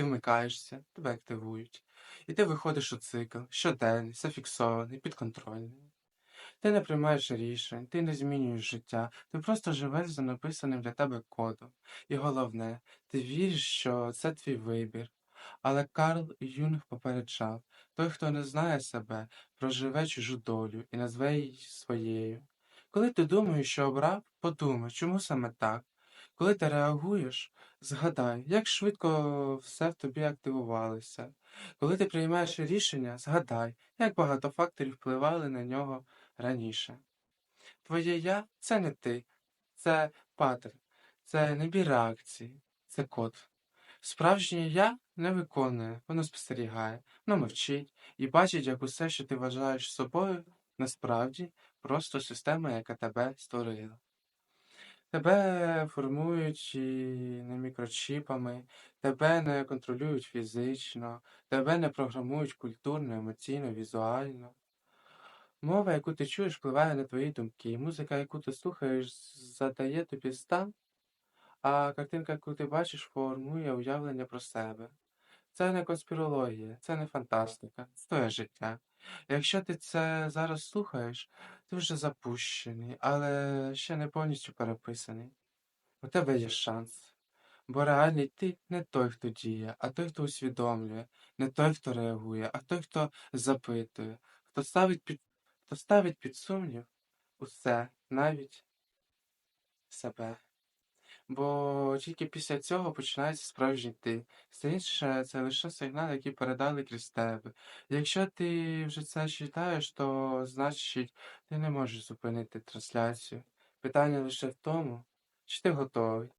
Ти вмикаєшся, тебе активують, і ти виходиш у цикл, щоденний, зафіксований, підконтрольний. Ти не приймаєш рішень, ти не змінюєш життя, ти просто живеш за написаним для тебе кодом. І головне, ти віриш, що це твій вибір. Але Карл Юнг попереджав, той, хто не знає себе, проживе чужу долю і назве її своєю. Коли ти думаєш, що обрав, подумай, чому саме так. Коли ти реагуєш, згадай, як швидко все в тобі активувалося. Коли ти приймаєш рішення, згадай, як багато факторів впливали на нього раніше. Твоє я це не ти, це паттерн, це набір реакцій, це код. Справжнє я не виконує, воно спостерігає, воно мовчить і бачить, як усе, що ти вважаєш собою, насправді просто система, яка тебе створила. Тебе формують і не мікрочіпами, тебе не контролюють фізично, тебе не програмують культурно, емоційно, візуально. Мова, яку ти чуєш, впливає на твої думки. Музика, яку ти слухаєш, задає тобі стан, а картинка, яку ти бачиш, формує уявлення про себе. Це не конспірологія, це не фантастика, це твоє життя. Якщо ти це зараз слухаєш, вже запущений, але ще не повністю переписаний. У тебе є шанс. Бо реальний ти не той, хто діє, а той, хто усвідомлює, не той, хто реагує, а той, хто запитує, хто ставить під, хто ставить під сумнів усе, навіть себе. Бо тільки після цього починається справжній ти. Все інше це лише сигнал, який передали крізь тебе. Якщо ти вже це читаєш, то значить ти не можеш зупинити трансляцію. Питання лише в тому, чи ти готовий.